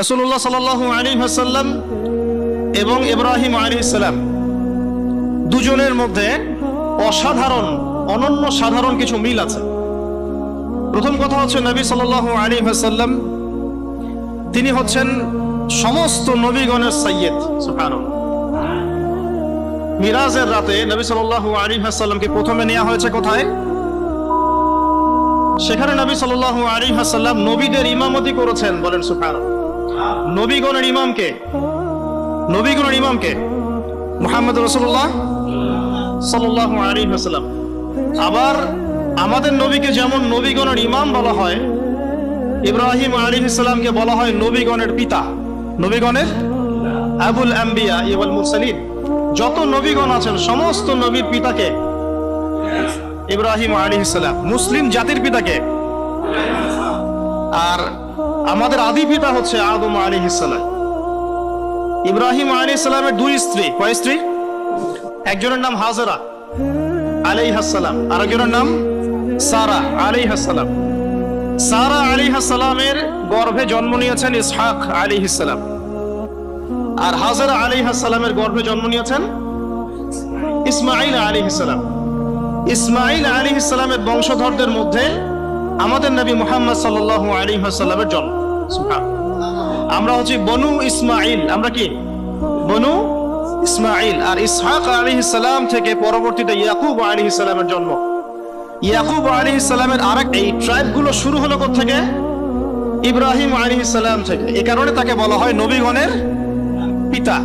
রাসূলুল্লাহ সাল্লাল্লাহু আলাইহি ওয়াসাল্লাম এবং ইব্রাহিম সালাম দুজনের মধ্যে অসাধারণ, অনন্য সাধারণ কিছু মিল আছে। প্রথম কথা হচ্ছে নবী সাল্লাল্লাহু আলাইহি ওয়াসাল্লাম, তিনি হচ্ছেন সমস্ত নবীগণের সৈয়দ মিরাজের রাতে নবী সাল্লাল্লাহু আলাইহি ওয়াসাল্লামকে প্রথমে নেওয়া হয়েছে কোথায়? সেখানে নবী সাল্লাল্লাহু আলাইহি ওয়াসাল্লাম নবীদের ইমামতি করেছেন, বলেন সুবহানাল্লাহ। নবীগণের ইমামকে নবীগণের ইমামকে মুহাম্মদ রাসূলুল্লাহ সাল্লাল্লাহু আলাইহি ওয়াসাল্লাম। আবার আমাদের নবীকে যেমন নবীগণের ইমাম বলা হয়, ইব্রাহিম আলাইহিস ইসলামকে বলা হয় নবীগণের পিতা, নবীগণের আবুল আম্বিয়া ওয়াল মুরসালিন। যত নবীগণ আছেন, সমস্ত নবীর পিতাকে ইব্রাহিম আলাইহিস সালাম, মুসলিম জাতির পিতাকে। আর আমাদের আদি পিতা হচ্ছে আদম আলী সালাম। ইব্রাহিম আলাইহিস সালামের দুই স্ত্রী। কয় স্ত্রী? একজনের নাম হাজরা আলাইহাস সালাম আর একজনের নাম সারা আলাইহাস সালাম। সারা আলাইহাস সালামের গর্ভে জন্ম নিয়েছেন ইসহাক আলাইহিস সালাম। আর হাজরা আলাইহাস সালামের গর্ভে জন্ম নিয়েছেন ইসমাইল আলাইহিস সালাম। ইসমাইল আলাইহিস সালামের বংশধরদের মধ্যে আমাদের নবী মুহাম্মদ সাল্লাল্লাহু আলাইহি ওয়াসাল্লামের জন্ম। আমরা হচ্ছি বনু ইসমাইল আমরা কি? বনু ইসমাইল আর ইসহাক আলাইহিস সালাম থেকে পরবর্তীতে ইয়াকুব আলাইহিস সালামের জন্ম। ইয়াকুব আলাইহিস সালামের আরেক এই ট্রাইবগুলো শুরু হলো থেকে ইব্রাহিম আলাইহিস সালাম থেকে। এই কারণে তাকে বলা হয় নবীগণের পিতা।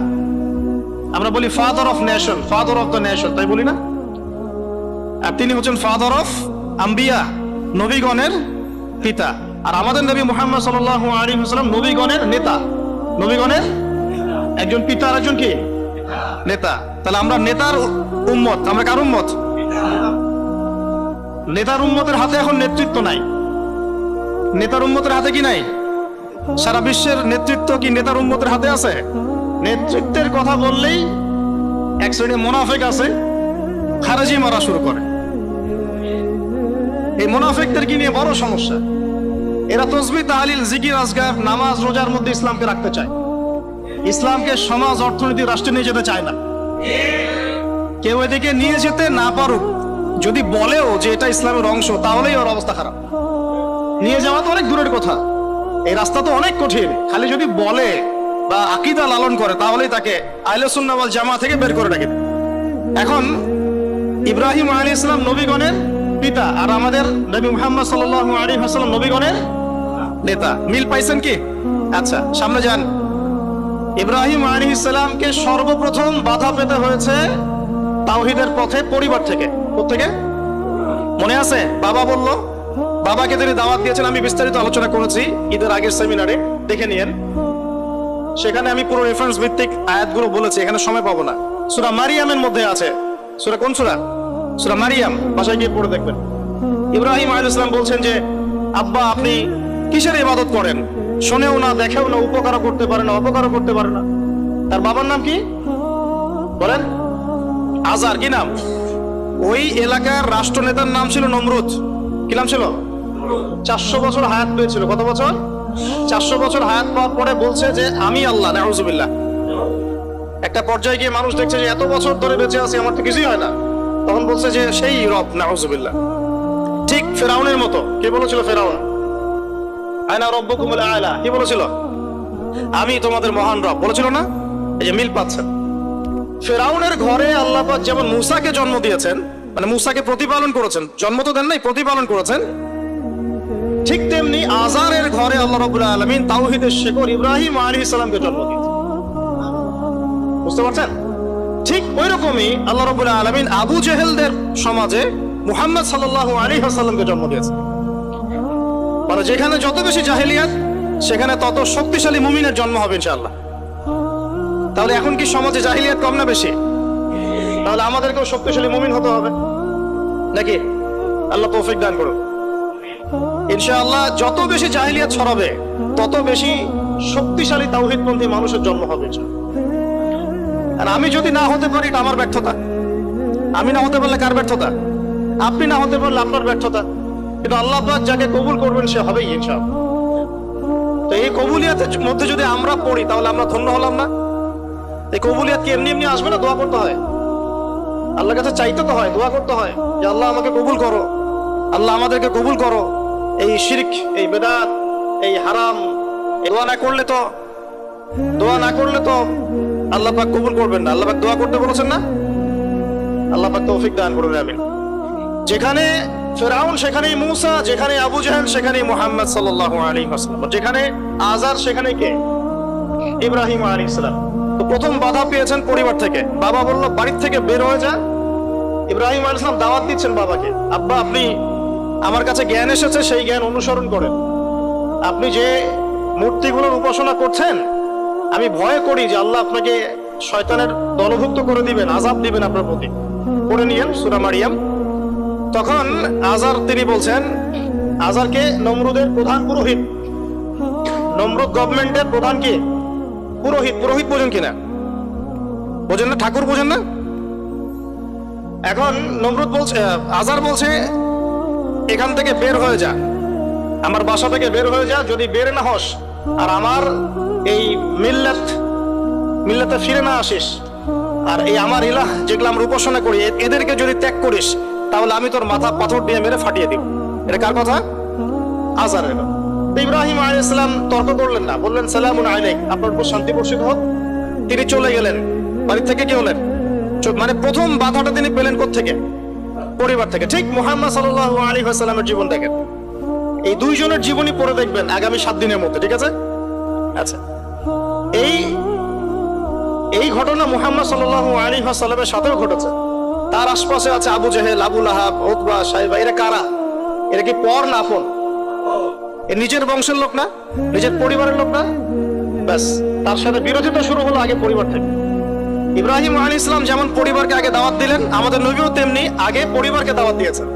আমরা বলি father of nation father of the nation তাই বলি না? আর তিনি হচ্ছেন ফাদার অফ আম্বিয়া। নবীগণের পিতা। আর আমাদের নবী মোহাম্মদ সাল্লাল্লাহু আলাইহি ওয়াসাল্লাম নবীগণের নেতা। নবীগণের? একজন পিতা আর একজন কি? নেতা। তাহলে আমরা নেতার উম্মত। আমরা কার উম্মত? নেতার উম্মতের হাতে এখন নেতৃত্ব নাই। নেতার উম্মতের হাতে কি নাই? সারা বিশ্বের নেতৃত্ব কি নেতার উম্মতের হাতে আছে? নেতৃত্বের কথা বললেই এক শ্রেণি মোনাফেক আছে, খারাজি মারা শুরু করে। এই মোনাফেকদের কি নিয়ে বড় সমস্যা? এরা তসবি, তাহলিল, জিকির, আজগার, নামাজ, রোজার মধ্যে ইসলামকে রাখতে চায়। ইসলামকে সমাজ, অর্থনীতি, রাষ্ট্রে নিয়ে যেতে চায় না। কেউ এদিকে নিয়ে যেতে না পারুক, যদি বলেও যে এটা ইসলামের অংশ, তাহলেই ওর অবস্থা খারাপ। নিয়ে যাওয়া তো অনেক দূরের কথা। এই রাস্তা তো অনেক কঠিন। খালি যদি বলে বা আকিদা লালন করে, তাহলেই তাকে আইলসুন্নাওয়াল জামা থেকে বের করে রাখে এখন ইব্রাহিম আলী ইসলাম নবীগণের পিতা আর আমাদের নবী মুহাম্মদ সাল্লাল্লাহু আলাইহি ওয়াসাল্লাম নবীগণের নেতা। মিল পাইছেন কি? আচ্ছা সামনে যান। ইব্রাহিম আলী ইসলামকে সর্বপ্রথম বাধা পেতে হয়েছে তাওহিদের পথে পরিবার থেকে। থেকে মনে আছে? বাবা বলল, বাবাকে তিনি দাওয়াত দিয়েছেন, আমি বিস্তারিত আলোচনা করেছি ঈদের আগের সেমিনারে। দেখে নিয়েন। সেখানে আমি পুরো রেফারেন্স ভিত্তিক আয়াতগুলো বলেছি, এখানে সময় পাবো না। সুরা মারিয়ামের মধ্যে আছে। সুরা কোন সুরা? সুরা মারিয়াম, বাসায় গিয়ে পড়ে দেখবেন। ইব্রাহিম আলাইহিস সালাম বলছেন যে, আব্বা, আপনি কিসের ইবাদত করেন? শোনেও না, দেখেও না, উপকারও করতে পারে না, অপকারও করতে পারে না। তার বাবার নাম কি? বলেন। আজার কি নাম? ওই এলাকার রাষ্ট্রনেতার নাম ছিল নমরুদ। কি নাম ছিল? চারশো বছর হায়াত পেয়েছিল। কত বছর? চারশো বছর হায়াত পাওয়ার পরে বলছে যে, আমি আল্লাহ, নাউজুবিল্লাহ। একটা পর্যায়ে গিয়ে মানুষ দেখছে যে, এত বছর ধরে বেঁচে আছি, আমার তো কিছুই হয় না। তখন বলছে যে, সেই রব, নাউজুবিল্লাহ। ঠিক ফেরাউনের মতো। কে বলেছিল ফেরাউন? আয়না রব্বকুম আয়লা কি বলেছিল? আমি তোমাদের মহান রব। বলেছিল না? এই যে মিল পাচ্ছেন। ফেরাউনের ঘরে আল্লাপাক যেমন মুসাকে জন্ম দিয়েছেন মানে মুসাকে প্রতিপালন করেছেন, জন্ম তো দেন নাই, প্রতিপালন করেছেন, ঠিক তেমনি আজারের ঘরে আল্লাহ রাব্বুল আলামিন তাওহীদের শেখর ইব্রাহিম আলাইহিস সালামকে জন্ম দিয়েছেন। বুঝতে পারছেন? ঠিক ওই রকমই আল্লাহ রাব্বুল আলামিন আবু জেহেলদের সমাজে মুহাম্মদ সাল্লাল্লাহু আলাইহি ওয়াসাল্লামকে জন্ম দিয়েছেন। মানে যেখানে যত বেশি জাহেলিয়াত, সেখানে তত শক্তিশালী মুমিনের জন্ম হবে ইনশাআল্লাহ। তাহলে এখন কি সমাজে জাহিলিয়াত কম না বেশি? তাহলে আমাদেরকেও শক্তিশালী মুমিন হতে হবে। নাকি? আল্লাহ তৌফিক দান করুন। ইনশাআল্লাহ যত বেশি জাহিলিয়াত ছড়াবে, তত বেশি শক্তিশালী তাওহিদপন্থী মানুষের জন্ম হবে ইনশাআল্লাহ। আর আমি যদি না হতে পারি, এটা আমার ব্যর্থতা। আমি না হতে পারলে কার ব্যর্থতা? আপনি না হতে পারলে আপনার ব্যর্থতা। কিন্তু আল্লাহ যাকে কবুল করবেন, সে হবেই ইনশাআল্লাহ। তো এই কবুলিয়াতের মধ্যে যদি আমরা পড়ি, তাহলে আমরা ধন্য হলাম না? এই কবুলিয়াত কি এমনি এমনি আসবে না? দোয়া করতে হয়। আল্লাহর কাছে চাইতে তো হয়, দোয়া করতে হয়। যে আল্লাহ আমাকে কবুল করো। আল্লাহ আমাদেরকে কবুল করো। এই শিরক, এই বেদাত, এই হারাম দোয়া না করলে তো, দোয়া না করলে তো আল্লাহ পাক কবুল করবেন না, আল্লাহ পাক দোয়া করতে বলেছেন না? আল্লাহ পাক তৌফিক দান করুন, আমিন। যেখানে ফেরাউন, সেখানেই মুসা, যেখানে আবু জাহেল, সেখানেই মোহাম্মদ সাল্লাল্লাহু আলাইহি ওয়াসাল্লাম। যেখানে আজার, সেখানে কে? ইব্রাহিম আলাইহিস সালাম। তো প্রথম বাধা পেয়েছেন পরিবার থেকে। বাবা বলল, বাড়ির থেকে বের হয়ে যা। ইব্রাহিম আলাইহিস সালাম দাওয়াত দিচ্ছেন বাবাকে। আব্বা, আপনি আমার কাছে জ্ঞান এসেছে, সেই জ্ঞান অনুসরণ করেন। আপনি যে মূর্তিগুলোর উপাসনা করছেন আমি ভয় করি যে আল্লাহ আপনাকে শয়তানের দলভুক্ত করে দিবেন আজাব দিবেন আপনার প্রতি। করে নিয়েন সুরা মারিয়াম। তখন আজার তিনি বলছেন, আজারকে নমরুদের প্রধান পুরোহিত। নমরুদ গভর্নমেন্টের প্রধান কে? পুরোহিত পুরোহিত বোঝেন কিনা? বোঝেন না? ঠাকুর বোঝেন না? এখন নমরুদ বলছে আজার বলছে, এখান থেকে বের হয়ে যা। আমার বাসা থেকে বের হয়ে যা, যদি বের না হস। আর আমার এই মিল্লাত মিল্লাতে ফিরে না আসিস। আর এই আমার ইলাহ যেগুলো আমরা উপাসনা করি এদেরকে যদি ত্যাগ করিস, তাহলে আমি তোর মাথা পাথর দিয়ে মেরে ফাটিয়ে দিব। এটা কার কথা? কথা। তো ইব্রাহিম আলাইহিস সালাম তর্ক করলেন না। বললেন, সালামুন আলাইক। আপনার উপর শান্তি বর্ষিত হোক। তিনি চলে গেলেন। বাড়ি থেকে কি হলেন? মানে প্রথম বাধাটা তিনি পেলেন থেকে পরিবার থেকে। ঠিক মোহাম্মদ সাল্লাল্লাহু আলাইহি ওয়াসাল্লামের জীবন দেখেন। এই দুইজনের জীবনী পড়ে দেখবেন আগামী সাত দিনের মধ্যে। ঠিক আছে? আচ্ছা। এই এই ঘটনা মুহাম্মদ সাল্লাল্লাহু আলাইহি ওয়াসাল্লামের সাথেও ঘটেছে। তার আশপাশে আছে Abu Jahl, Abu Lahab, Utba, Shaiba. এরা কারা? এরা কি পর না আপন? নিজের বংশের লোক না? নিজের পরিবারের লোক না? ব্যাস, তার সাথে বিরোধিতা শুরু হলো আগে পরিবার থেকে। ইব্রাহিম আলী ইসলাম যেমন পরিবারকে আগে দাওয়াত দিলেন, আমাদের নবীও তেমনি আগে পরিবারকে দাওয়াত দিয়েছেন।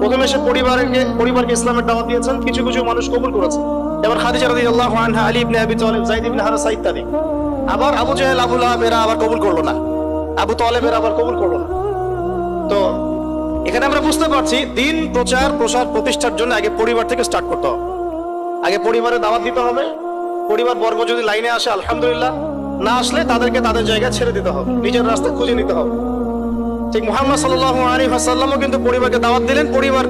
প্রথমে সে পরিবারকে পরিবারকে ইসলামের দাওয়াত দিয়েছেন, কিছু কিছু মানুষ কবুল করেছে। যেমন খাদিজা রাদিয়াল্লাহু আনহা আলী ইবনে আবি তালিব যায়েদ ইবনে হারেসা ইত্যাদি আবার আবু জাহেল, আবু লাহাব এরা আবার কবুল করল না। আবু তালেব এরা আবার কবুল করল না। তো এখানে আমরা বুঝতে পারছি, দিন প্রচার, প্রসার, প্রতিষ্ঠার জন্য আগে পরিবার থেকে স্টার্ট করতে হবে। আগে পরিবারে দাওয়াত দিতে হবে, পরিবার বর্গ যদি লাইনে আসে, আলহামদুলিল্লাহ। না আসলে তাদেরকে তাদের জায়গায় ছেড়ে দিতে হবে, নিজের রাস্তা খুঁজে নিতে হবে। ঠিক মোহাম্মদ সাল্লাল্লাহু আলাইহি ওয়াসাল্লামও কিন্তু পরিবারকে দাওয়াত দিলেন, পরিবার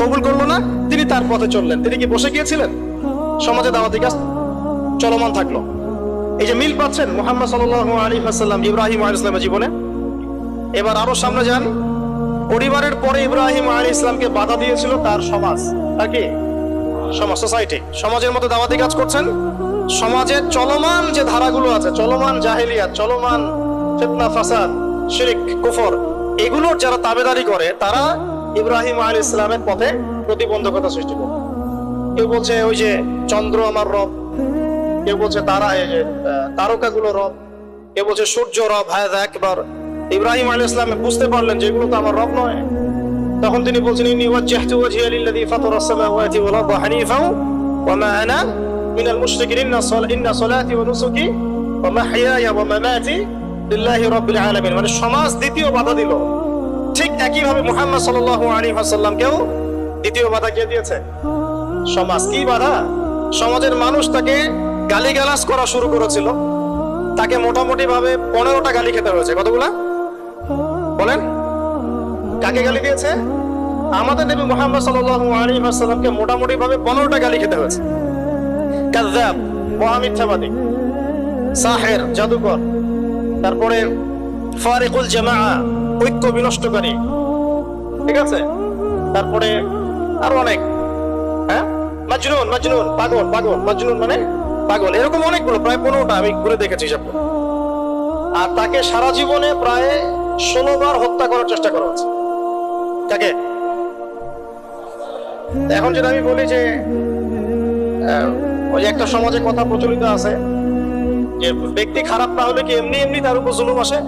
কবুল করল না, তিনি তার পথে চললেন। তিনি কি বসে গিয়েছিলেন? সমাজে দাওয়াতি কাজ চলমান থাকল। এই যে মিল পাচ্ছেন মোহাম্মদ সাল্লাল্লাহু আলাইহি ওয়াসাল্লাম ইব্রাহিম আলাইহিস সালামের জীবনে। এবার আরও সামনে যান। পরিবারের পরে ইব্রাহিম আলী ইসলামকে বাধা দিয়েছিল তার সমাজ। তার কি? সমাজ সোসাইটি সমাজের মধ্যে দাওয়াতি কাজ করছেন। সমাজের চলমান যে ধারাগুলো আছে, চলমান জাহেলিয়া চলমান ফিতনা, ফাসাদ, শিরিক, কুফর, এগুলোর যারা তাবেদারি করে, তারা ইব্রাহিম আলী ইসলামের পথে প্রতিবন্ধকতা সৃষ্টি করে কেউ বলছে ওই যে চন্দ্র আমার রব। কেউ বলছে তারা তারকাগুলো রব। কেউ বলছে সূর্য রব হ্যাঁ একবার। ইব্রাহিম আলী ইসলাম বুঝতে পারলেন যে এগুলো তো আমার রব নয়। তখন তিনি বলছেন, ইন্নি ওয়াজ্জাহতু ওয়াজহিয়া লিল্লাযী ফাতারা আস-সামাওয়াতি ওয়াল আরদা হানিফাও ওয়া মা আনা মিনাল মুশরিকিন ইন্না সলা, ইন্না সলাতি ওয়া নুসুকি ওয়া মাহইয়ায়া ওয়া মামাতি লিল্লাহি রাব্বিল আলামিন। মানে সমাজ দ্বিতীয় বাধা দিল। ঠিক একই ভাবে মুহাম্মদ সাল্লাল্লাহু আলাইহি ওয়াসাল্লামকেও দ্বিতীয় বাধা কে দিয়েছে? সমাজ কি বাধা? সমাজের মানুষ তাকে গালিগালাজ করা শুরু করেছিল। তাকে মোটামুটি ভাবে পনেরোটা গালি খেতে হয়েছে। কতগুলা? বলেন। কাকে গালি দিয়েছে? আমাদের নবী মোহাম্মদ ওয়াসাল্লামকে মোটামুটি ভাবে পনেরোটা গালি খেতে হয়েছে। কাযযাব মহামিথ্যাবাদী সাহের, জাদুকর, তারপরে ফারিকুল জামাআ, ঐক্য বিনষ্টকারী, ঠিক আছে? তারপরে আরও অনেক। হ্যাঁ? মাজনুন মাজনুন, পাগল পাগল, মাজনুন মানে পাগল। এরকম অনেকগুলো, প্রায় পনেরোটা আমি ঘুরে দেখেছি আর তাকে সারা জীবনে প্রায় ষোলো বার হত্যা করার চেষ্টা করা হচ্ছে। তাকে? এখন যেটা আমি বলি যে ওই একটা সমাজে কথা প্রচলিত আছে, যে ব্যক্তি খারাপ না হলে কি এমনি এমনি তার উপর জুলুম আসে?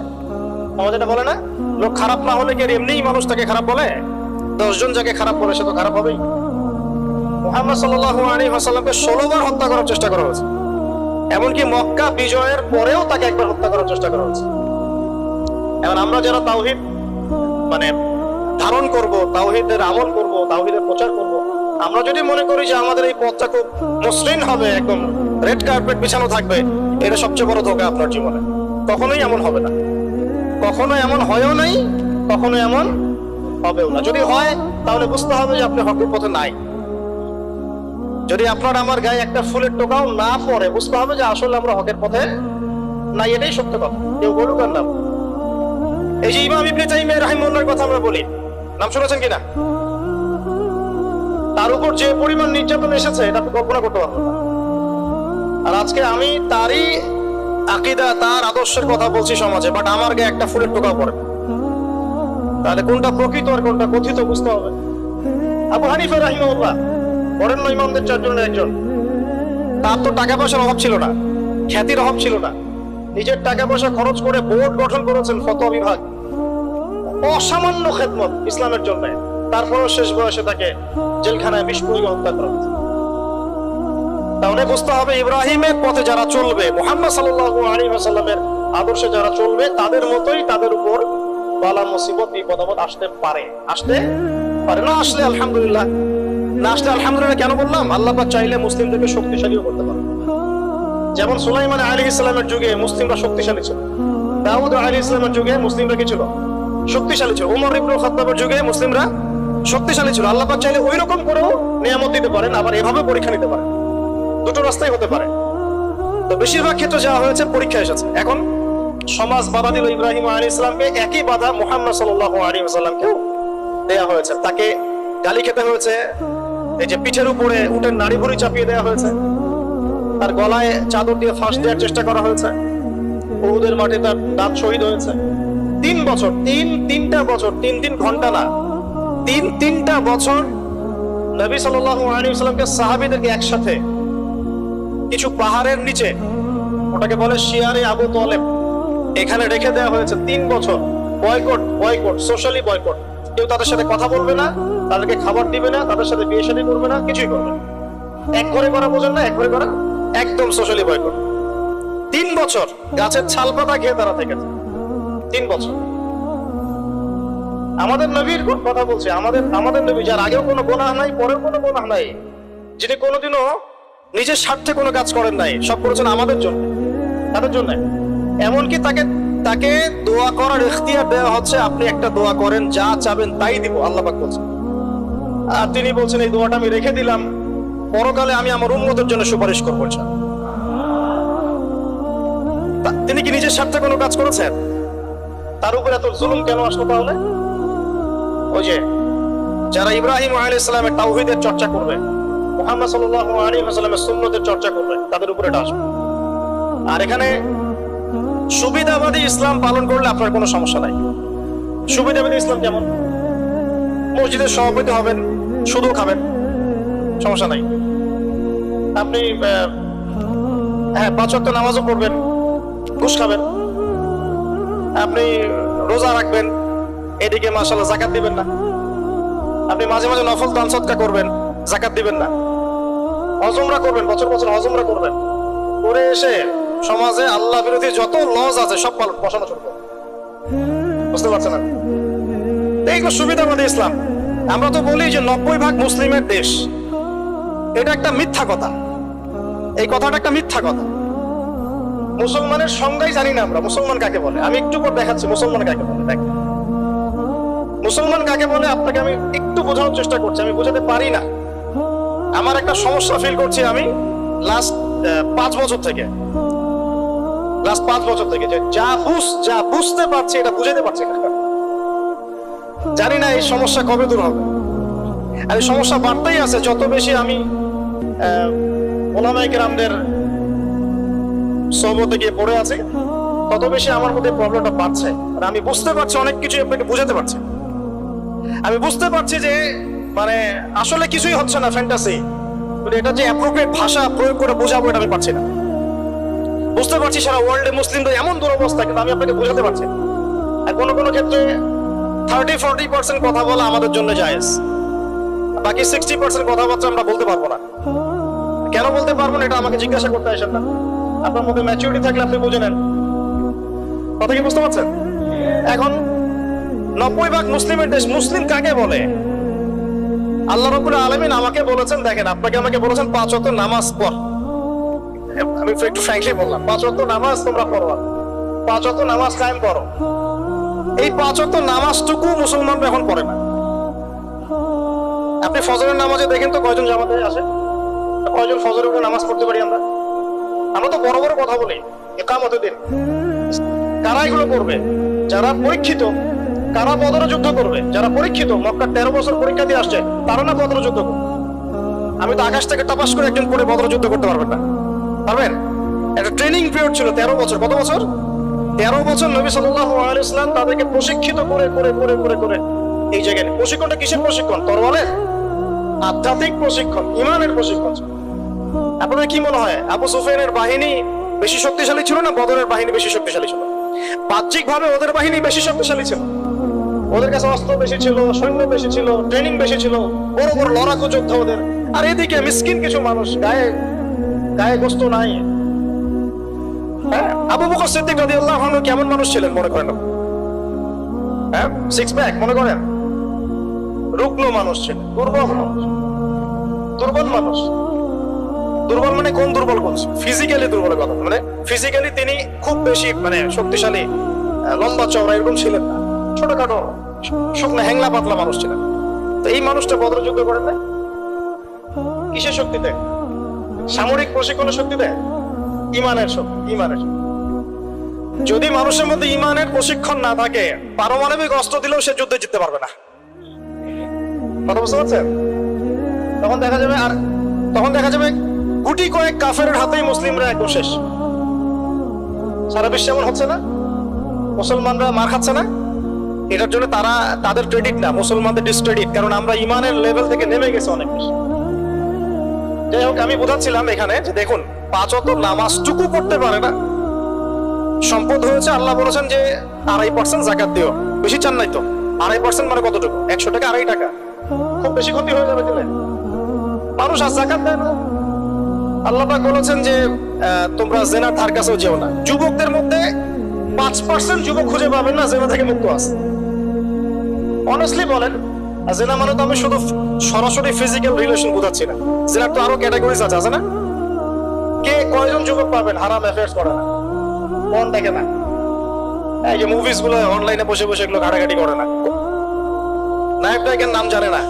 সমাজ এটা বলে না? লোক খারাপ না হলে কি এমনিই মানুষ তাকে খারাপ বলে? দশজন যাকে খারাপ বলে সে তো খারাপ হবেই। মুহাম্মদ সাল্লাল্লাহু আলাইহি ওয়াসাল্লামকে ষোলো হত্যা করার চেষ্টা করা হয়েছে। এমনকি মক্কা বিজয়ের পরেও তাকে একবার হত্যা করার চেষ্টা করা হয়েছে। এখন আমরা যারা তাওহিদ মানে ধারণ করব, তাওহিদের আমল করব, তাওহিদের প্রচার করব, আমরা যদি মনে করি যে আমাদের এই পথটা খুব মসৃণ হবে, একদম রেড কার্পেট বিছানো থাকবে, এটা সবচেয়ে বড় ধোকা আপনার জীবনে। কখনোই এমন হবে না। কখনো এমন হয়ও নাই, কখনো এমন হবেও না। যদি হয়, তাহলে বুঝতে হবে যে আপনি হকের পথে নাই। যদি আপনার আমার গায়ে একটা ফুলের টোকাও না পড়ে, বুঝতে হবে যে আসলে আমরা হকের পথে নাই, এটাই সত্য কথা। কেউ বলুক আর নাম এই যে ইমাম ইবনে তাইমিয়া রাহিমাহুল্লাহর কথা আমরা বলি, নাম শুনেছেন কিনা? তার উপর যে পরিমাণ নির্যাতন এসেছে, এটা আপনি কল্পনা করতে পারবেন না। আর আজকে আমি তারই আকিদা, তার আদর্শের কথা বলছি সমাজে বাট আমার গায়ে একটা ফুলের টোকাও পড়ে তাহলে কোনটা প্রকৃত আর কোনটা কথিত, বুঝতে হবে। আবু হানিফা রাহিমাহুল্লাহ বরেণ্য ইমামদের চারজনের একজন। তার তো টাকা পয়সার অভাব ছিল না, খ্যাতির অভাব ছিল না। নিজের টাকা পয়সা খরচ করে বোর্ড গঠন করেছেন ফতোয়া বিভাগ। অসামান্য খেদমত ইসলামের জন্য। তারপরও শেষ বয়সে তাকে জেলখানায় পুড়িয়ে হত্যা করা তাহলে বুঝতে হবে ইব্রাহিমের পথে যারা চলবে, মোহাম্মদ সাল্লাল্লাহু আলাইহি ওয়াসাল্লামের আদর্শে যারা চলবে, তাদের মতোই তাদের উপর বালা মুসিবত বিপদ আসতে পারে। আসতে পারে না? আসলে আলহামদুলিল্লাহ আসলে আলহামদুলিল্লাহ কেন বললাম? আল্লাহ চাইলে মুসলিমদেরকে শক্তিশালীও করতে পারে যেমন সুলাইমান আলী ইসলামের যুগে মুসলিমরা শক্তিশালী ছিল। দাউদ আলী ইসলামের যুগে মুসলিমরা কি ছিল? শক্তিশালী ছিল। উমর ইবনুল খাত্তাবের যুগে মুসলিমরা শক্তিশালী ছিল। আল্লাহ চাইলে ওই রকম করেও নিয়ামত দিতে পারেন, আবার এভাবে পরীক্ষা নিতে পারেন। দুটো রাস্তাই হতে পারে। তো বেশিরভাগ ক্ষেত্রে যা হয়েছে, পরীক্ষা এসেছে। এখন সমাজ বাধা দিল ইব্রাহিম আলী ইসলামকে একই বাধা মুহাম্মদ সাল্লাহ আলী সাল্লামকেও দেয়া হয়েছে। তাকে গালি খেতে হয়েছে এই যে পিঠের উপরে উটের নাড়ি ভুড়ি চাপিয়ে দেওয়া হয়েছে। তার গলায় চাদর দিয়ে ফাঁস দেওয়ার চেষ্টা করা হয়েছে। উহুদের মাঠে তার দাঁত শহীদ হয়েছে। তিন বছর, তিন, তিনটা বছর, তিন তিন ঘণ্টা না, তিন, তিনটা বছর নবী সাল্লামকে সাহাবীদেরকে একসাথে কিছু পাহাড়ের নিচে, ওটাকে বলে শিয়ারে আবু তলেব, এখানে রেখে দেওয়া হয়েছে তিন বছর। Boycott boycott socially boycott. কেউ তাদের সাথে কথা বলবে না, তাদেরকে খাবার দিবে না, তাদের সাথে বিয়ে শাদী করবে না, কিছুই করবে না। এক ঘরে করা বোঝেন না, এক ঘরে করা একদম সোশ্যালি বয়কট তিন বছর গাছের ছাল পাতা খেয়ে তারা থেকেছে তিন বছর। আমাদের নবীর কথা বলছে? আমাদের আমাদের নবী যার আগেও কোনো গোনাহ নাই, পরেও কোনো গোনাহ নাই, যিনি কোনোদিনও নিজের স্বার্থে কোনো কাজ করেন নাই, সব করেছেন আমাদের জন্য, তাদের জন্য। এমনকি তাকে তাকে দোয়া করার ইখতিয়ার দেওয়া হচ্ছে, আপনি একটা দোয়া করেন, যা চাবেন তাই দিব, আল্লাহ পাক বলছেন আর তিনি বলছেন, এই দোয়াটা আমি রেখে দিলাম, পরকালে আমি আমার উন্মতের জন্য সুপারিশ করব তিনি কি নিজের স্বার্থে কোনো কাজ করেছেন? তার উপরে এত জুলুম কেন আসলো তাহলে? ওই যে, যারা ইব্রাহিম আলী ইসলামের তাওহিদের চর্চা করবে, মোহাম্মদ সাল্লাহ আলী সাল্লামের সুন্নতের চর্চা করবে, তাদের উপরে এটা আসবে। আর এখানে সুবিধাবাদী ইসলাম পালন করলে আপনার কোনো সমস্যা নাই। সুবিধাবাদী ইসলাম কেমন? মসজিদের সভাপতি হবেন, শুধু খাবেন, সমস্যা নাই। আপনি হ্যাঁ পাঁচ নামাজও পড়বেন, ঘুষ খাবেন, আপনি রোজা রাখবেন, এদিকে মাসাল্লাহ জাকাত দিবেন না। আপনি মাঝে মাঝে নফল দান সৎকা করবেন জাকাত দিবেন না। হজমরা করবেন, বছর বছর হজমরা করবেন। করে এসে সমাজে আল্লাহ বিরোধী যত লজ আছে, সব বসানো শুরু বুঝতে পারছেন? না এইগুলো সুবিধাবাদী ইসলাম। আমরা তো বলি যে নব্বই ভাগ মুসলিমের দেশ। এটা একটা মিথ্যা কথা। এই কথাটা একটা মিথ্যা কথা। মুসলমানের সংজ্ঞাই জানি না আমরা। মুসলমান কাকে বলে? আমি একটু পর দেখাচ্ছি মুসলমান কাকে বলে। দেখ। মুসলমান কাকে বলে? আপনাকে আমি একটু বোঝানোর চেষ্টা করছি। আমি বোঝাতে পারি না। আমার একটা সমস্যা ফিল করছি আমি লাস্ট পাঁচ বছর থেকে। লাস্ট পাঁচ বছর থেকে যে যা বুঝ, যা বুঝতে পারছি, এটা বুঝাতে পারছি না জানি না এই সমস্যা কবে দূর হবে। আর এই সমস্যা বাড়তেই আছে, যত বেশি আমি ওলামাই কেরামদের সহবতে গিয়ে পড়ে আছি, তত বেশি আমার মধ্যে প্রবলেমটা বাড়ছে। আর আমি বুঝতে পারছি অনেক কিছু, আপনাকে বুঝাতে পারছি। আমি বুঝতে পারছি যে মানে আসলে কিছুই হচ্ছে না ফ্যান্টাসি এটা যে অ্যাপ্রোপ্রিয়েট ভাষা প্রয়োগ করে বোঝাবো, এটা আমি পারছি না। বুঝতে পারছি সারা ওয়ার্ল্ডে মুসলিমদের এমন দুরবস্থা, কিন্তু আমি আপনাকে বোঝাতে পারছি আর কোনো কোনো ক্ষেত্রে থার্টি ফোর্টি পার্সেন্ট কথা বলা আমাদের জন্য জায়েজ। বাকি সিক্সটি পার্সেন্ট কথাবার্তা আমরা বলতে পারব না। কেন বলতে পারব না এটা আমাকে জিজ্ঞাসা করতে আসেন না। আপনার মধ্যে ম্যাচুরিটি থাকলে আপনি বুঝে নেন। কথা কি বুঝতে পারছেন? এখন নব্বই ভাগ মুসলিমের দেশ মুসলিম কাকে বলে? আল্লাহ রবুল আলমিন আমাকে বলেছেন, দেখেন, আপনাকে আমাকে বলেছেন পাঁচ অত নামাজ পড়। আমি একটু ফ্র্যাঙ্কলি বললাম, পাঁচ ওয়াক্ত নামাজ তোমরা পড়ো পাঁচ ওয়াক্ত নামাজ কায়েম করো। এই পাঁচ ওয়াক্ত নামাজটুকু মুসলমানরা এখন পড়ে না। আপনি ফজরের নামাজে দেখেন তো কয়জন জামাতে আসে? কয়জন ফজরের উপরে নামাজ পড়তে পারি আমরা? আমরা তো বড় বড় কথা বলি একামতে দিন। কারা এগুলো করবে? যারা পরীক্ষিত, কারা বদর যুদ্ধ করবে? যারা পরীক্ষিত, মক্কার তেরো বছর পরীক্ষা দিয়ে আসছে, তারা না বদর যুদ্ধ করবে? আমি তো আকাশ থেকে টাপাস করে একজন পরে বদর যুদ্ধ করতে পারবেন না। পারবেন? একটা ট্রেনিং পিরিয়ড ছিল, তেরো বছর। কত বছর? তেরো বছর নবী ইসলাম তাদেরকে প্রশিক্ষিত করে করে করে করে করে এই জায়গায় প্রশিক্ষণটা কিসের প্রশিক্ষণ? আধ্যাত্মিক প্রশিক্ষণ, ইমানের প্রশিক্ষণ আপনাদের কি মনে হয়? আবু সুফিয়ানের বাহিনী বেশি শক্তিশালী ছিল না বদরের বাহিনী বেশি শক্তিশালী ছিল? বাহ্যিক ভাবে ওদের বাহিনী বেশি শক্তিশালী ছিল। ওদের কাছে অস্ত্র বেশি ছিল, সৈন্য বেশি ছিল ট্রেনিং বেশি ছিল, বড় বড় লড়াকু যোদ্ধা ওদের। আর এদিকে মিসকিন কিছু মানুষ, গায়ে গায়ে গোস্ত নাই। হ্যাঁ? আবু বকর সিদ্দিক রাদিয়াল্লাহু আনহু কেমন মানুষ ছিলেন মনে করেন? হ্যাঁ? সিক্স মনে করেন? রুগ্ন মানুষ ছিলেন, দুর্বল মানুষ। দুর্বল মানুষ। দুর্বল মানে কোন দুর্বল ফিজিক্যালি দুর্বলের কথা। মানে ফিজিক্যালি তিনি খুব বেশি মানে শক্তিশালী লম্বা চওড়া এরকম ছিলেন না। ছোটখাটো, শুকনো, হ্যাংলা পাতলা মানুষ ছিলেন। তো এই মানুষটা বদর যুদ্ধ করেন না কিসের শক্তিতে? সামরিক প্রশিক্ষণের শক্তিতে ইমানের শক্তি, ইমানের যদি মানুষের মধ্যে ইমানের প্রশিক্ষণ না থাকে, পারমাণবিক অস্ত্র দিলেও সে যুদ্ধে জিততে পারবে না। কথা বুঝতে পারছেন? তখন দেখা যাবে আর তখন দেখা যাবে গুটি কয়েক কাফের হাতেই মুসলিমরা একদম শেষ। সারা বিশ্বে এমন হচ্ছে না? মুসলমানরা মার খাচ্ছে না? এটার জন্য তারা তাদের ক্রেডিট না, মুসলমানদের ডিসক্রেডিট কারণ আমরা ইমানের লেভেল থেকে নেমে গেছি অনেক বেশি। যাই হোক, আমি বোঝাচ্ছিলাম এখানে যে দেখুন, পাঁচ অত নামাজটুকু পড়তে পারে না। সম্পদ হয়েছে, আল্লাহ বলেছেন যে আড়াই পার্সেন্ট জাকাত দিও। বেশি চান নাই তো? আড়াই পার্সেন্ট মানে কতটুকু? একশো টাকা, আড়াই টাকা। খুব বেশি ক্ষতি হয়ে যাবে দিলে। মানুষ আর জাকাত দেয় না। আল্লাহ বলেছেন যে তোমরা জেনার ধার কাছেও যেও না। যুবকদের মধ্যে পাঁচ পার্সেন্ট যুবক খুঁজে পাবেন না, জেনা থেকে মুক্ত আছে। অনেস্টলি বলেন জেনা মানে তো আমি শুধু সরাসরি ফিজিক্যাল রিলেশন না। জেনার তো আরও ক্যাটাগরিজ আছে আছে না? কে কয়জন যুবক পাবেন? হারাম অ্যাফেয়ার্স করে না। মন দেখে না। এই যে মুভিজগুলো অনলাইনে বসে বসে এগুলো ঘাটাঘাটি করে না। নায়ক নায়কের নাম জানে না।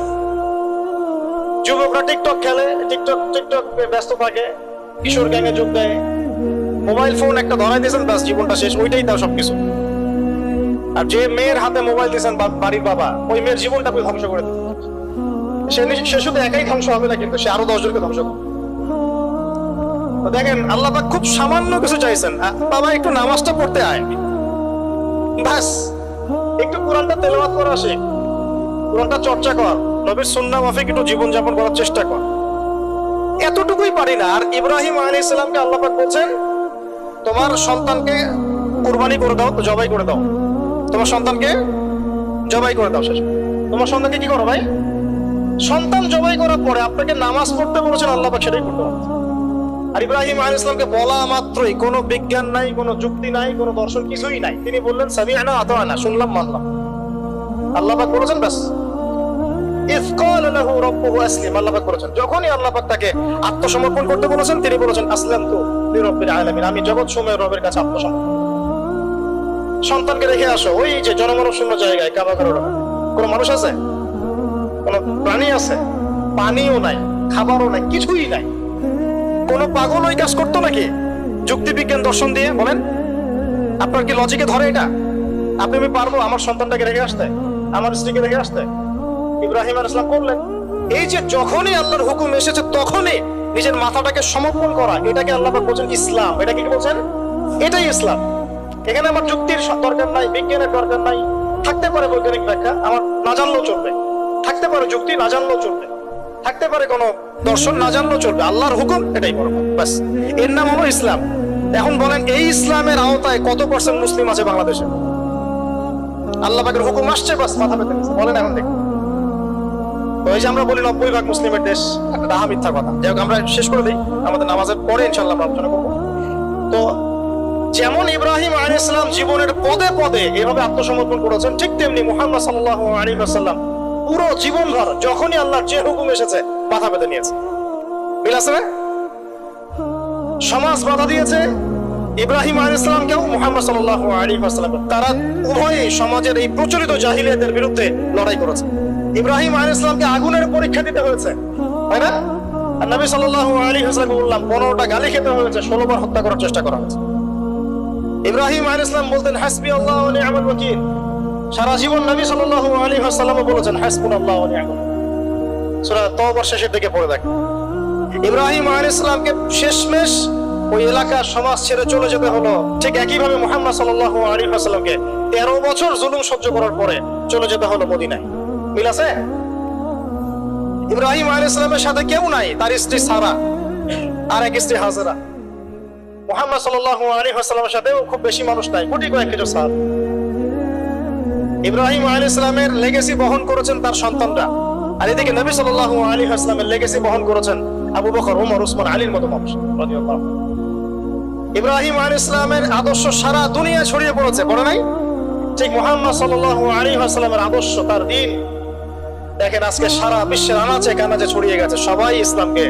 যুবকরা টিকটক খেলে টিকটক টিকটক ব্যস্ত থাকে, কিশোর গ্যাংয়ে যোগ দেয়। মোবাইল ফোন একটা ধরাই দিয়েছেন, ব্যাস, জীবনটা শেষ, ওইটাই তার সবকিছু। আর যে মেয়ের হাতে মোবাইল দিয়েছেন বাড়ির বাবা, ওই মেয়ের জীবনটা ধ্বংস করে সে সে শুধু একাই ধ্বংস হবে না কিন্তু সে আরও দশজনকে ধ্বংস করবে। দেখেন, আল্লাহ খুব সামান্য কিছু চাইছেন। বাবা, একটু নামাজটা পড়তে আয়। একটু কোরআনটা শেখ কোরআনটা চর্চা কর। নবীর সুন্নাহ মাফিক একটু জীবন যাপন করার চেষ্টা কর। এতটুকুই পারি না। আর ইব্রাহিম আলাইহিস আল্লাহ বলছেন, তোমার সন্তানকে কুরবানি করে দাও, জবাই করে দাও। তোমার সন্তানকে জবাই করে দাও শেষ। তোমার সন্তানকে কি করো ভাই? সন্তান জবাই করার পরে আপনাকে নামাজ পড়তে বলেছেন, আল্লাহ সেটাই করতে হবে। আর ইব্রাহিম আলাইহিস সালামকে বলা মাত্রই কোনো বিজ্ঞান নাই, কোনো যুক্তি নাই, কোনো দর্শন কিছুই নাই। তিনি বললেন, সামিআনা আতাআনা শুনলাম, মানলাম। আল্লাহ পাক ব্যাস। আসলিম, আল্লাহ পাক যখনই আল্লাহ পাক তাকে আত্মসমর্পণ করতে বলেছেন, তিনি বলেছেন, আসলামতু লিরাব্বিল আলামিন আমি জগৎ সমূহের রবের কাছে আত্মসমর্পণ। সন্তানকে রেখে আসো। ওই যে জনমানব শূন্য জায়গায় কাবা ওখানে। কোনো মানুষ আছে? কোনো প্রাণী আছে? পানিও নাই, খাবারও নাই, কিছুই নাই। কোনো পাগল ওই কাজ করতো নাকি? যুক্তি বিজ্ঞান দর্শন দিয়ে, বলেন। আপনার কি লজিকে ধরে এটা? আপনি আমি পারব আমার সন্তানটাকে রেখে আসতে? আমার স্ত্রীকে রেখে আসতে? ইব্রাহিম আল ইসলাম করলেন। এই যে যখনই আল্লাহর হুকুম এসেছে, তখনই নিজের মাথাটাকে সমর্পণ করা, এটাকে আল্লাহ বলছেন ইসলাম। এটা কি বলছেন? এটাই ইসলাম। এখানে আমার যুক্তির দরকার নাই, বিজ্ঞানের দরকার নাই। থাকতে পারে বৈজ্ঞানিক ব্যাখ্যা, আমার না জানলেও চলবে। থাকতে পারে যুক্তি, না জানলেও চলবে। থাকতে পারে কোনো দর্শন, না জানলেও চলবে। আল্লাহর হুকুম, এটাই বড় ব্যাস। এর নাম হলো ইসলাম। এখন বলেন, এই ইসলামের আওতায় কত পার্সেন্ট মুসলিম আছে বাংলাদেশে? আল্লাহ পাকের হুকুম আসছে বাস মাথা পেতে বলেন এখন দেখুন এই যে আমরা বলি নব্বই ভাগ মুসলিমের দেশ, একটা ডাহা মিথ্যা কথা। যাই হোক, আমরা শেষ করে দিই। আমাদের নামাজের পরে ইনশাল্লাহ আলোচনা করব। তো যেমন ইব্রাহিম আলী ইসলাম জীবনের পদে পদে এভাবে আত্মসমর্পণ করেছেন, ঠিক তেমনি মুহাম্মদ সাল্লাহ আলী সাল্লাম পুরো জীবনভর যখনই আল্লাহর যে হুকুম এসেছে মাথা পেতে নিয়েছে। মিল আছে সমাজ বাধা দিয়েছে ইব্রাহিম আলাইসালামকেও মোহাম্মদ সাল্লাহ আলী আসসালাম তারা উভয়ই সমাজের এই প্রচলিত জাহিলিয়াতের বিরুদ্ধে লড়াই করেছে। ইব্রাহিম আলাইসালামকে আগুনের পরীক্ষা দিতে হয়েছে, তাই না? নবী সাল্লাহ আলী হাসলামকে বললাম, পনেরোটা গালি খেতে হয়েছে, ষোলো বার হত্যা করার চেষ্টা করা হয়েছে। ইব্রাহিম আলাইসালাম বলতেন, হাসবি আল্লাহ ওয়া নি'মাল সারা জীবন নবী সাল্লাল্লাহু আলাইহি ওয়াসাল্লামও বলেছেন নি'মাল ওয়াকিল। সূরা শেষের দিকে পড়ে দেখেন। ইব্রাহিম আলাইহিস সালামকে শেষমেশ ওই এলাকার সমাজ ছেড়ে চলে যেতে হলো। ঠিক একইভাবে মুহাম্মদ সাল্লাল্লাহু আলাইহি ওয়াসাল্লামকে 13 বছর জুলুম সহ্য করার পরে চলে যেতে হলো মদিনায়। মিল আছে? ইব্রাহিম আলাইহিস সালামের সাথে কেউ নাই, তার স্ত্রী সারা আর এক স্ত্রী হাজেরা। মুহাম্মদ সাল্লাল্লাহু আলাইহি ওয়াসাল্লামের সাথেও খুব বেশি মানুষ নাই, কোটি কয়েক কিছু সার ইব্রাহিম আলাইহিস সালামের লেগেসি বহন করেছেন তার সন্তানরা। আর এদিকে নবী সাল্লাল্লাহু আলাইহি ওয়াসাল্লামের লেগেসি বহন করেছেন আবু বকর ওমর উসমান, আলীর মতো মানুষ ইব্রাহিম আলাইহিস সালামের আদর্শ সারা দুনিয়া ছড়িয়ে পড়েছে পড়ে নাই? ঠিক মোহাম্মদ সাল্লাল্লাহু আলাইহি ওয়াসাল্লামের আদর্শ, তার দিন। দেখেন আজকে সারা বিশ্বের আনাচে কানাচে ছড়িয়ে গেছে, সবাই ইসলামকে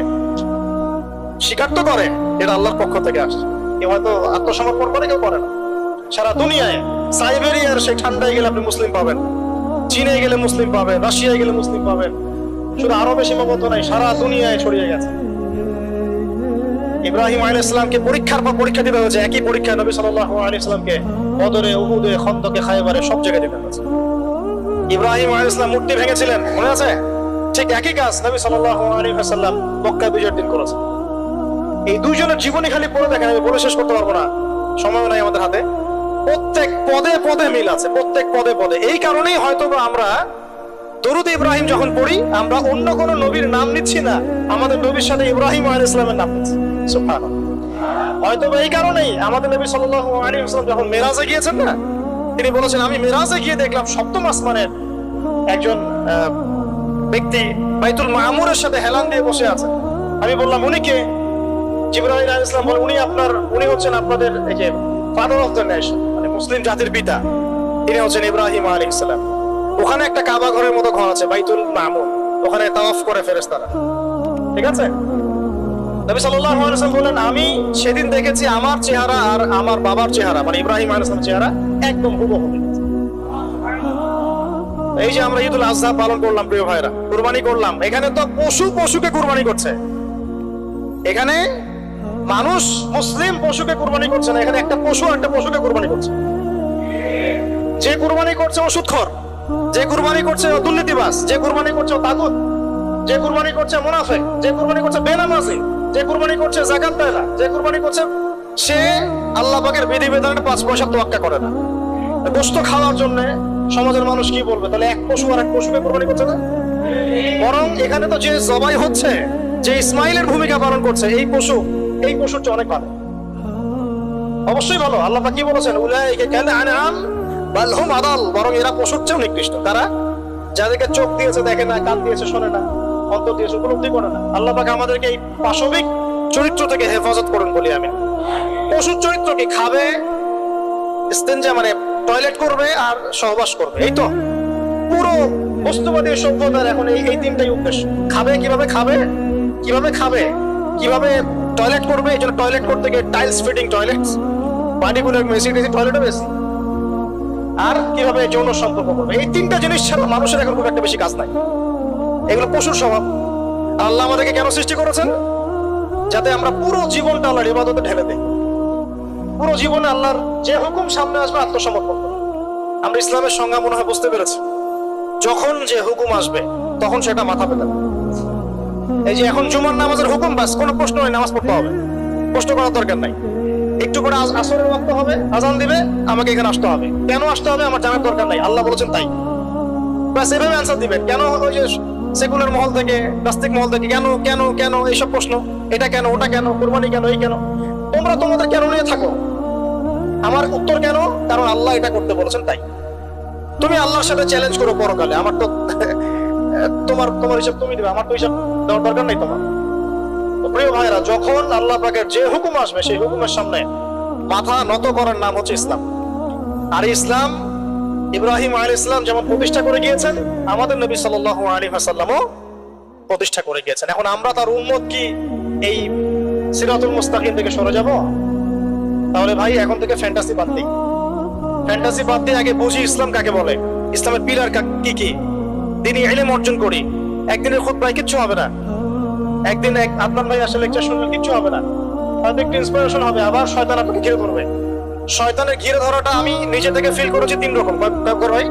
স্বীকার তো করে, এটা আল্লাহর পক্ষ থেকে আসছে। কেউ হয়তো আত্মসমর্পণ করে, কেউ করে না। সারা দুনিয়ায় সাইবেরিয়ার সেই ঠান্ডায় গেলে আপনি মুসলিম পাবেন। চীনে গেলে মুসলিম পাবেন, রাশিয়ায় গেলে মুসলিম পাবেন। শুধু আরবে সীমাবদ্ধ নাই, সারা দুনিয়ায় ছড়িয়ে গেছে। ইব্রাহিম আলাইহিস সালামকে পরীক্ষার পর পরীক্ষা দিতে হয়েছে, একই পরীক্ষা নবী সাল্লাল্লাহু আলাইহি সাল্লামকে বদরে, উহুদে, খন্দকে, খায়বারে সব জায়গায় দিতে হয়েছে। ইব্রাহিম আলাইহিস সালাম মূর্তি ভেঙেছিলেন, মনে আছে? ঠিক একই কাজ নবী সাল্লাল্লাহু আলাইহি ওয়াসাল্লাম মক্কা বিজয়ের দিন করেছে এই দুইজনের জীবনে খালি পড়ে দেখেন, আমি বলে শেষ করতে পারব না। সময় নাই আমাদের হাতে। প্রত্যেক পদে পদে মিল আছে, প্রত্যেক পদে পদে। এই কারণেই হয়তো আমরা দরুদ ইব্রাহিম যখন পড়ি, আমরা অন্য কোন নবীর নাম নিচ্ছি না, আমাদের নবীর সাথে ইব্রাহিম আলাইহিস সালামের নাম নিচ্ছি। হয়তো এই কারণেই আমাদের নবী সাল্লাল্লাহু আলাইহি ওয়াসাল্লাম যখন মেরাজে গিয়েছেন না, তিনি বলেছেন, আমি মেরাজে গিয়ে দেখলাম সপ্তম আসমানের একজন ব্যক্তি বাইতুল মামুরের সাথে হেলান দিয়ে বসে আছে। আমি বললাম, উনি কে? জিবরাইল আলাইহিস সালাম বলে উনি আপনার, উনি হচ্ছেন আপনাদের এই যে ফাদার অফ দ্য নেশন মানে মুসলিম জাতির পিতা। তিনি হচ্ছেন ইব্রাহিম আলাইহিস সালাম। ওখানে একটা কাবা ঘরের মতো ঘর আছে, বাইতুল মামুর ওখানে তাওয়াফ করে ফেরেশতারা। ঠিক আছে? নবী সাল্লাল্লাহু আলাইহি বলেন, আমি সেদিন দেখেছি আমার চেহারা আর আমার বাবার চেহারা মানে ইব্রাহিম আলাইহিস চেহারা একদম হুবহু এই যে আমরা ঈদুল আজহা পালন করলাম, প্রিয় ভাইরা কুরবানি করলাম। এখানে তো পশু পশুকে কুরবানি করছে। এখানে মানুষ মুসলিম পশুকে কুরবানি করছে না। এখানে একটা পশু একটা পশুকে কুরবানি করছে। যে কুরবানি করছে ও সুৎখর যে কুরবানি করছে দুর্নীতিবাস যে কুরবানি করছে ও তাগুত, যে কুরবানি করছে মুনাফেক, যে কুরবানি করছে বেনামাজি, যে কুরবানি করছে জাকাত দেয় না, যে কুরবানি করছে, সে আল্লাহ পাকের বিধি বিধানের পাঁচ পয়সা তোয়াক্কা করে না। গোস্ত খাওয়ার জন্য সমাজের মানুষ কি বলবে? তাহলে এক পশু আর এক পশুকে কোরবানি করছে না? বরং এখানে তো যে জবাই হচ্ছে, যে ইসমাইলের ভূমিকা পালন করছে, এই পশু এই পশুর চেয়ে অনেক ভালো। অবশ্যই ভালো, আল্লাহ কি বলেছেন? উলাইকে কেন আনাম বালহুম আদাল, বরং এরা পশুর চেয়েও নিকৃষ্ট। তারা যাদেরকে চোখ দিয়েছে দেখে না, কান দিয়েছে শোনে না, অন্তর দিয়েছে উপলব্ধি করে না। আল্লাহ পাক আমাদেরকে এই পাশবিক চরিত্র থেকে হেফাজত করুন বলি আমি। পশুর চরিত্র কি? খাবে ইস্তেঞ্জা মানে টয়লেট করবে আর সহবাস করবে। এই তো। পুরো বস্তুবাদী সভ্যতার এখন এই তিনটাই উদ্দেশ্য। খাবে কীভাবে খাবে? কীভাবে খাবে? কীভাবে টয়লেট করবে? এই জন্য টয়লেট করতে গিয়ে tiles fitting toilets particular messy টেসি টয়লেটও বেশি। আর কীভাবে যৌন সম্পর্ক করবে? এই তিনটা জিনিস ছাড়া মানুষের এখন খুব একটা বেশি কাজ নাই। এগুলো পশুর স্বভাব। আল্লাহ আমাদেরকে কেন সৃষ্টি করেছেন? যাতে আমরা পুরো জীবনটা আল্লাহর ইবাদতে ঢেলে দিই। পুরো জীবনে আল্লাহর যে হুকুম সামনে আসবে, আত্মসমর্পণ। করো। আমরা ইসলামের সংজ্ঞা মনে হয় বুঝতে পেরেছি। যখন যে হুকুম আসবে, তখন সেটা মাথা পেতে। এই যে এখন জুমার নামাজের হুকুম, বাস, কোনো প্রশ্ন নেই, নামাজ পড়তে হবে। প্রশ্ন করার দরকার নাই। একটু করে আসরের ওয়াক্ত হবে, আজান দিবে, আমাকে এখানে আসতে হবে। কেন আসতে হবে আমার জানার দরকার নাই, আল্লাহ বলেছেন তাই। ব্যাস এভাবে অ্যান্সার দিবেন। কেন ওই যে সেকুলার মহল থেকে, নাস্তিক মহল থেকে, কেন কেন কেন, এইসব প্রশ্ন, এটা কেন, ওটা কেন, কোরবানি কেন, এই কেন? তোমরা তোমাদের কেন নিয়ে থাকো? আমার উত্তর কেন? কারণ আল্লাহ এটা করতে বলেছেন তাই। তুমি আল্লাহর সাথে চ্যালেঞ্জ করো পরকালে। আমার তো তোমার তোমার হিসাব তুমি দিবে আমার তো হিসাব দেওয়ার দরকার নেই তোমার। প্রিয় ভাইরা যখন আল্লাহ পাকের যে হুকুম আসবে, সেই হুকুমের সামনে মাথা নত করার নাম হচ্ছে ইসলাম। আর ইসলাম, ইব্রাহিম আলী ইসলাম যেমন প্রতিষ্ঠা করে গিয়েছেন, আমাদের নবী সাল্লাহ আলী হাসাল্লামও প্রতিষ্ঠা করে গিয়েছেন। এখন আমরা তার উন্মত কি এই সিরাতুল মুস্তাকিম থেকে সরে যাব? তাহলে ভাই, এখন থেকে ফ্যান্টাসি বাদ দিই। ফ্যান্টাসি বাদ দিয়ে আগে বুঝি ইসলাম কাকে বলে? ইসলামের পিলার কি কি? দিনই এলেম অর্জন করি। একদিনের খুব ভাই কিচ্ছু হবে না। একদিন এক আদনান ভাই আসলে লেকচার শুনলে কিচ্ছু হবে না। হয়তো একটু ইন্সপিরেশন হবে, আবার শয়তান আপনাকে ঘিরে ধরবে। শয়তানের ঘিরে ধরাটা আমি নিজে থেকে ফিল করেছি তিন রকম। ভাই,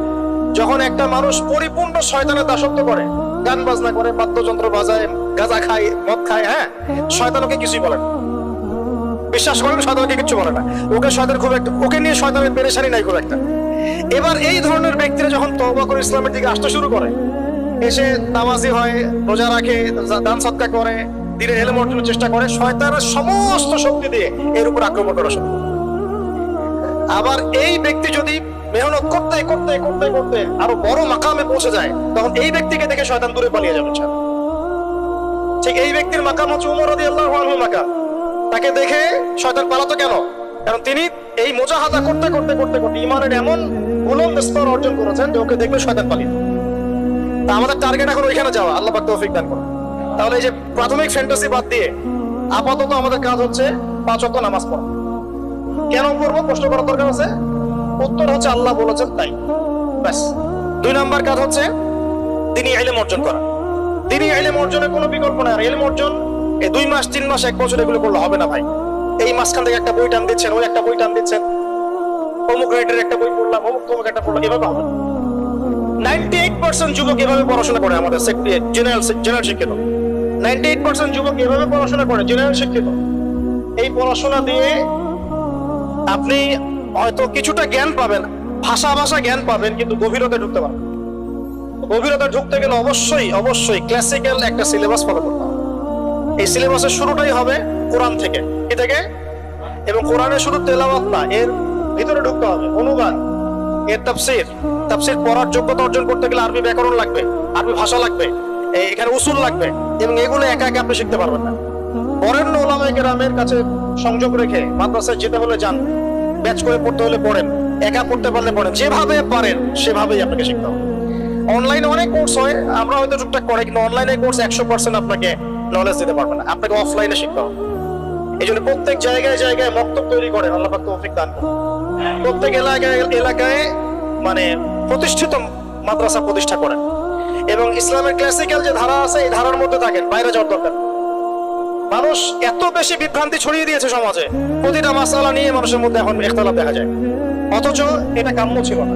যখন একটা মানুষ পরিপূর্ণ শয়তানের দাসত্ব করে, গান বাজনা করে, বাদ্যযন্ত্র বাজায়, গাঁজা খায়, মদ খায় হ্যাঁ? শয়তান ওকে কিছুই বলে না। বিশ্বাস করেন শয়তানকে কিছু বলে না। ওকে শয়তান খুব একটা ওকে নিয়ে শয়তানের পেরেশানি নাই খুব একটা। এবার এই ধরনের ব্যক্তিরা যখন তওবা করে ইসলামের দিকে আসতে শুরু করে, এসে নামাজি হয়, রোজা রাখে দান সৎকা করে, দিনের এলেম অর্জনের চেষ্টা করে, শয়তানের সমস্ত শক্তি দিয়ে এর উপর আক্রমণ করা শুরু আবার এই ব্যক্তি যদি মেহনত করতে করতে করতে করতে আরও বড় মাকামে পৌঁছে যায়, তখন এই ব্যক্তিকে দেখে শয়তান দূরে পালিয়ে যাবে ঠিক এই ব্যক্তির মাকাম হচ্ছে উমর রাদিয়াল্লাহু আনহু মাকাম। তাকে দেখে শয়তান পালাতো কেন? কারণ তিনি এই মোজাহাদা করতে করতে করতে করতে ইমানের এমন বুলন্দ স্তর অর্জন করেছেন যে ওকে দেখলে শয়তান যাবে। তা আমাদের টার্গেট এখন ওইখানে যাওয়া। আল্লাহ পাক তৌফিক দান করুন। তাহলে এই যে প্রাথমিক ফ্যান্টাসি বাদ দিয়ে আপাতত আমাদের কাজ হচ্ছে পাঁচ ওয়াক্ত নামাজ পড়া। কেন করব? প্রশ্ন করার দরকার আছে। উত্তর হচ্ছে আল্লাহ বলেছেন তাই। ব্যাস। দুই নাম্বার কাজ হচ্ছে তিনি আইলেম অর্জন করা। তিনি আইলেম অর্জনের কোনো বিকল্প নাই। আর এলম অর্জন এই দুই মাস, তিন মাস, এক বছর এগুলো করলে হবে না ভাই। এই মাঝখান থেকে একটা বই টান দিচ্ছেন, ওই একটা বই টান দিচ্ছেন। অমুক রাইটার একটা বই পড়লাম, অমুক তমুক একটা পড়লাম, এভাবে হবে। নাইনটি এইট পার্সেন্ট যুবক এভাবে পড়াশোনা করে আমাদের জেনারেল জেনারেল শিক্ষিত। নাইনটি এইট পার্সেন্ট যুবক এভাবে পড়াশোনা করে জেনারেল শিক্ষিত। এই পড়াশোনা দিয়ে আপনি হয়তো কিছুটা জ্ঞান পাবেন, ভাষা ভাষা জ্ঞান পাবেন, কিন্তু গভীরতা ঢুকতে পারবেন গভীরতা ঢুকতে গেলে অবশ্যই অবশ্যই ক্লাসিক্যাল একটা সিলেবাস ফলো করতে হবে। এই সিলেবাসের শুরুটাই হবে কোরআন থেকে। কি থেকে এবং কোরআনের শুধু তেলাওয়াত না, এর ভিতরে ঢুকতে হবে। অনুবাদ, এর তাফসির। তাফসির পড়ার যোগ্যতা অর্জন করতে গেলে আরবি ব্যাকরণ লাগবে, আরবি ভাষা লাগবে এখানে উসুল লাগবে এবং এগুলো একা একা আপনি শিখতে পারবেন না। বরেণ্য ওলামায়ে কেরামের কাছে সংযোগ রেখে মাদ্রাসায় যেতে হলে যান, ব্যাচ করে পড়তে হলে পড়েন, একা পড়তে পারলে পড়েন, যেভাবে পারেন, সেভাবেই আপনাকে শিখতে হবে। অনলাইনে অনেক কোর্স হয়, আমরা হয়তো টুকটাক করে, কিন্তু অনলাইনে কোর্স একশো পার্সেন্ট আপনাকে নলেজ দিতে পারবে না, আপনাকে অফলাইনে শিখতে হবে। এই জন্য প্রত্যেক জায়গায় জায়গায় মক্তব তৈরি করেন, আল্লাহ তৌফিক দান করুন। প্রত্যেক এলাকায় এলাকায় মানে প্রতিষ্ঠিত মাদ্রাসা প্রতিষ্ঠা করেন। এবং ইসলামের ক্লাসিক্যাল যে ধারা আছে, এই ধারার মধ্যে থাকেন, বাইরে যাওয়ার দরকার। মানুষ এত বেশি বিভ্রান্তি ছড়িয়ে দিয়েছে সমাজে, প্রতিটা মাসালা নিয়ে মানুষের মধ্যে এখন একতলাপ দেখা যায়। অথচ এটা কাম্য ছিল না।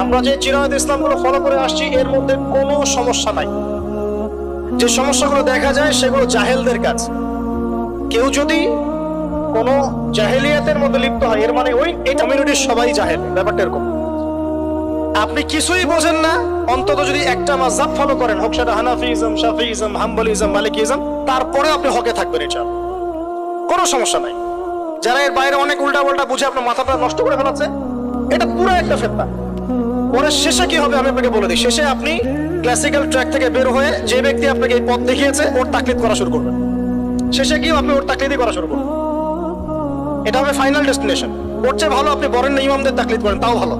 আমরা যে চিরায়ত ইসলামগুলো ফলো করে আসছি, এর মধ্যে কোনো সমস্যা নাই। যে সমস্যাগুলো দেখা যায়, সেগুলো জাহেলদের কাজ। কেউ যদি কোনো জাহেলিয়াতের মধ্যে লিপ্ত হয়, এর মানে ওই এই কমিউনিটির সবাই জাহেল, ব্যাপারটা এরকম। আপনি কিছুই বোঝেন না, অন্তত যদি একটা মাযহাব ফলো করেন, হোক সেটা হানাফিজম শাফিজম হাম্বলিজম, মালিকিজম, তারপরে আপনি হকে থাকবেন এটা কোনো সমস্যা নাই। যারা এর বাইরে অনেক উল্টা পাল্টা বুঝে আপনার মাথাটা নষ্ট করে ফেলাচ্ছে, এটা পুরো একটা ফেতনা। পরে শেষে কি হবে আমি আপনাকে বলে দিই। শেষে আপনি ক্লাসিক্যাল ট্র্যাক থেকে বের হয়ে যে ব্যক্তি আপনাকে এই পথ দেখিয়েছে, ওর তাকলিদ করা শুরু করবেন। শেষে গিয়ে আপনি ওর তাকলিদই করা শুরু করবেন এটা হবে ফাইনাল ডেস্টিনেশন ওর চেয়ে ভালো আপনি বরেন ইমামদের তাকলিদ করেন, তাও ভালো।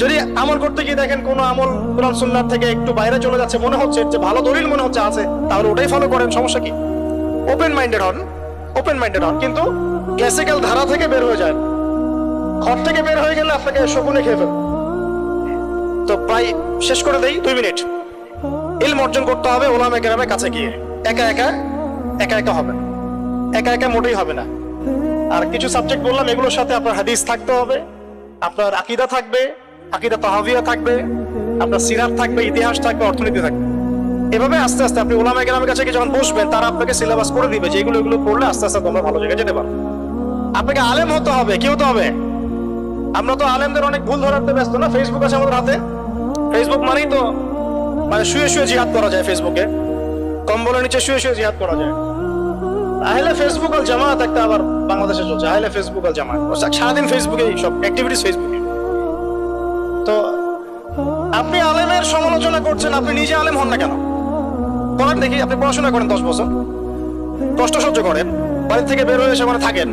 যদি আমল করতে গিয়ে দেখেন কোনো আমল কোরআন সুন্নার থেকে একটু বাইরে চলে যাচ্ছে, মনে হচ্ছে যে ভালো দলিল মনে হচ্ছে আছে, তাহলে ওটাই ফলো করেন, সমস্যা কি? ওপেন মাইন্ডেড হন ওপেন মাইন্ডেড হন, কিন্তু ক্লাসিক্যাল ধারা থেকে বের হয়ে যায় ঘর থেকে বের হয়ে গেলে আপনাকে শকুনে খেয়ে ফেলবে। তো প্রায় শেষ করে দেই, দুই মিনিট। ইলম অর্জন করতে হবে ওলামে গ্রামের কাছে গিয়ে। একা একা একা একা হবে। একা একা মোটেই হবে না। আর কিছু সাবজেক্ট বললাম, এগুলোর সাথে আপনার হাদিস থাকতে হবে, আপনার আকিদা থাকবে, আকিদা তাহাবিয়া থাকবে, আপনার সিরাত থাকবে, ইতিহাস থাকবে, অর্থনীতি থাকবে। এভাবে আস্তে আস্তে আপনি ওলামা গ্রামের কাছে যখন বসবেন, তারা আপনাকে সিলেবাস করে দিবে যে এগুলো এগুলো পড়লে আস্তে আস্তে তোমরা ভালো জায়গায় যেতে পারো আপনাকে আলেম হতে হবে, কি হতে হবে? আমরা তো আলেমদের অনেক ভুল ধরাতে ব্যস্ত না ফেসবুক আছে আমাদের হাতে। ফেসবুক মানেই তো মানে শুয়ে শুয়ে জিহাদ করা যায় ফেসবুকে কম্বলের নিচে শুয়ে শুয়ে জিহাদ করা যায়। আহলে ফেসবুক আর জামাত একটা আবার বাংলাদেশে চলছে। আহলে ফেসবুক আর জামাত। সারাদিন ফেসবুকে সব অ্যাক্টিভিটিস ফেসবুকে তো আপনি আলেমের সমালোচনা করছেন, আপনি নিজে আলেম হন না কেন? করেন দেখি, আপনি পড়াশোনা করেন দশ বছর। কষ্ট সহ্য করেন। বাড়ি থেকে বের হয়ে এসে মানে থাকেন।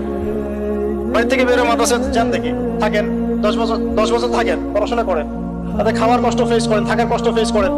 বাড়ি থেকে বের হয়ে মাদ্রাসা যান দেখি। থাকেন। দশ বছর দশ বছর থাকেন, পড়াশোনা করেন। তাতে খাওয়ার কষ্ট ফেস করেন, থাকার কষ্ট ফেস করেন।